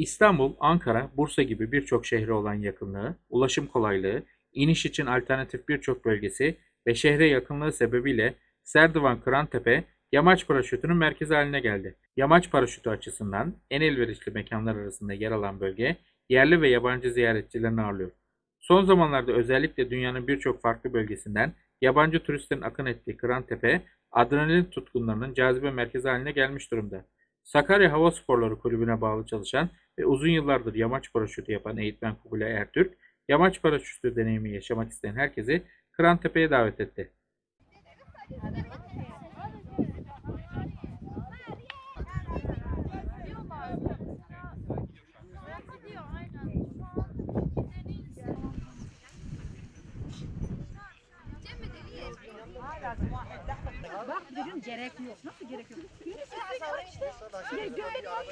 İstanbul, Ankara, Bursa gibi birçok şehre olan yakınlığı, ulaşım kolaylığı, iniş için alternatif birçok bölgesi ve şehre yakınlığı sebebiyle Serdivan Kırantepe yamaç paraşütünün merkezi haline geldi. Yamaç paraşütü açısından en elverişli mekanlar arasında yer alan bölge yerli ve yabancı ziyaretçilerini ağırlıyor. Son zamanlarda özellikle dünyanın birçok farklı bölgesinden yabancı turistlerin akın ettiği Kırantepe, adrenalin tutkunlarının cazibe merkezi haline gelmiş durumda. Sakarya Hava Sporları Kulübü'ne bağlı çalışan ve uzun yıllardır yamaç paraşütü yapan eğitmen Kubilay Ertürk, yamaç paraşütü deneyimi yaşamak isteyen herkesi Kırantepe'ye davet etti. Dedim gerek yok. Nasıl gerek yok? Birisi var işte. Ya göbek var.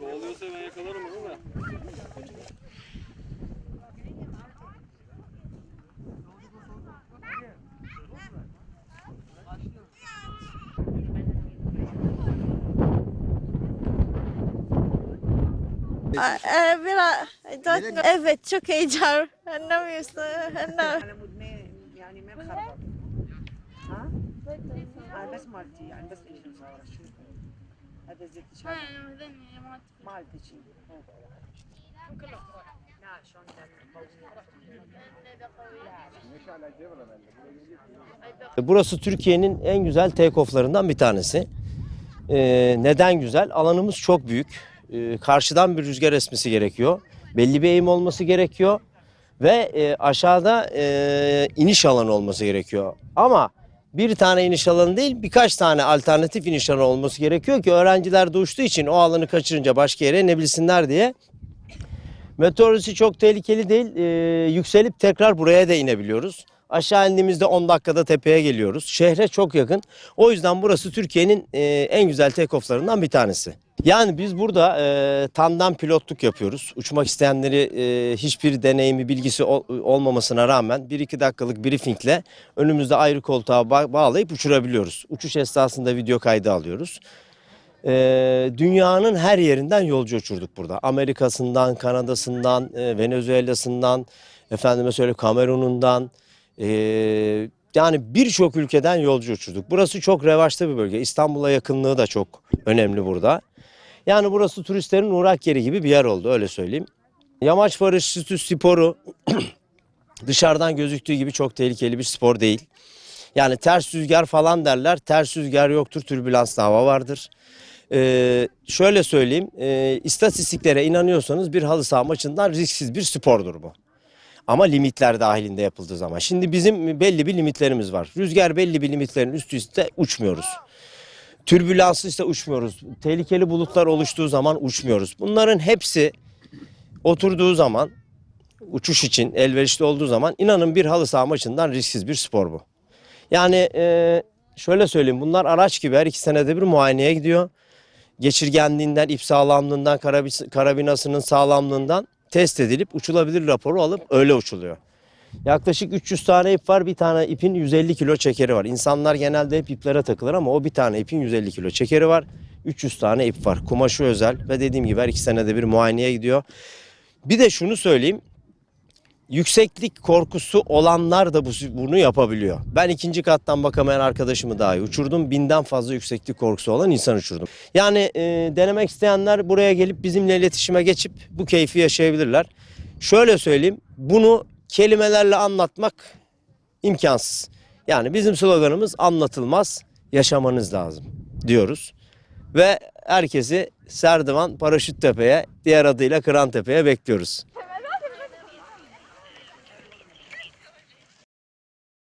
Oluyorsa ben yakalarım onu da. Ee, biraz evet çok heyecan. Anlamıyorsun. Anlam. انا مدمن يعني ما مخرب ها انا بس مالتي يعني بس ايش مصور شو هذا زيت شعر مالتي شي لا شلون Burası Türkiye'nin en güzel take-off'larından bir tanesi. Ee, neden güzel? Alanımız çok büyük. Ee, karşıdan bir rüzgar esmesi gerekiyor. Belli bir eğim olması gerekiyor. Ve e, aşağıda e, iniş alanı olması gerekiyor. Ama bir tane iniş alanı değil birkaç tane alternatif iniş alanı olması gerekiyor ki öğrenciler de uçtuğu için o alanı kaçırınca başka yere inebilsinler diye. Meteoroloji çok tehlikeli değil. Ee, yükselip tekrar buraya da inebiliyoruz. Aşağı indiğimizde 10 dakikada tepeye geliyoruz. Şehre çok yakın. O yüzden burası Türkiye'nin e, en güzel take-off'larından bir tanesi. Yani biz burada e, tandem pilotluk yapıyoruz. Uçmak isteyenleri e, hiçbir deneyimi, bilgisi ol- olmamasına rağmen 1-2 dakikalık briefingle önümüzde ayrı koltuğa ba- bağlayıp uçurabiliyoruz. Uçuş esnasında video kaydı alıyoruz. Ee, dünyanın her yerinden yolcu uçurduk burada. Amerika'sından, Kanada'sından, e, Venezuela'sından, efendime söyle Kamerun'undan, e, yani birçok ülkeden yolcu uçurduk. Burası çok revaçta bir bölge. İstanbul'a yakınlığı da çok önemli burada. Yani burası turistlerin uğrak yeri gibi bir yer oldu öyle söyleyeyim. Yamaç paraşütü sporu dışarıdan gözüktüğü gibi çok tehlikeli bir spor değil. Yani ters rüzgar falan derler. Ters rüzgar yoktur, türbülanslı hava vardır. Ee, şöyle söyleyeyim, e, istatistiklere inanıyorsanız bir halı saha maçından risksiz bir spordur bu. Ama limitler dahilinde yapıldığı zaman. Şimdi bizim belli bir limitlerimiz var. Rüzgar belli bir limitlerin üstü üste uçmuyoruz. Türbülanslı ise uçmuyoruz. Tehlikeli bulutlar oluştuğu zaman uçmuyoruz. Bunların hepsi oturduğu zaman uçuş için elverişli olduğu zaman inanın bir halı saha maçından risksiz bir spor bu. Yani e, şöyle söyleyeyim bunlar araç gibi her iki senede bir muayeneye gidiyor. Geçirgenliğinden, ip sağlamlığından, karabinasının sağlamlığından test edilip uçulabilir raporu alıp öyle uçuluyor. Yaklaşık 300 tane ip var. Bir tane ipin 150 kilo çekeri var. İnsanlar genelde hep iplere takılır ama o bir tane ipin 150 kilo çekeri var. 300 tane ip var. Kumaşı özel ve dediğim gibi her iki senede bir muayeneye gidiyor. Bir de şunu söyleyeyim. Yükseklik korkusu olanlar da bu, bunu yapabiliyor. Ben ikinci kattan bakamayan arkadaşımı dahi uçurdum. Binden fazla yükseklik korkusu olan insan uçurdum. Yani e, denemek isteyenler buraya gelip bizimle iletişime geçip bu keyfi yaşayabilirler. Şöyle söyleyeyim. Bunu kelimelerle anlatmak imkansız. Yani bizim sloganımız anlatılmaz, yaşamanız lazım diyoruz. Ve herkesi Serdivan Paraşüt Tepe'ye, diğer adıyla Kıran Tepe'ye bekliyoruz.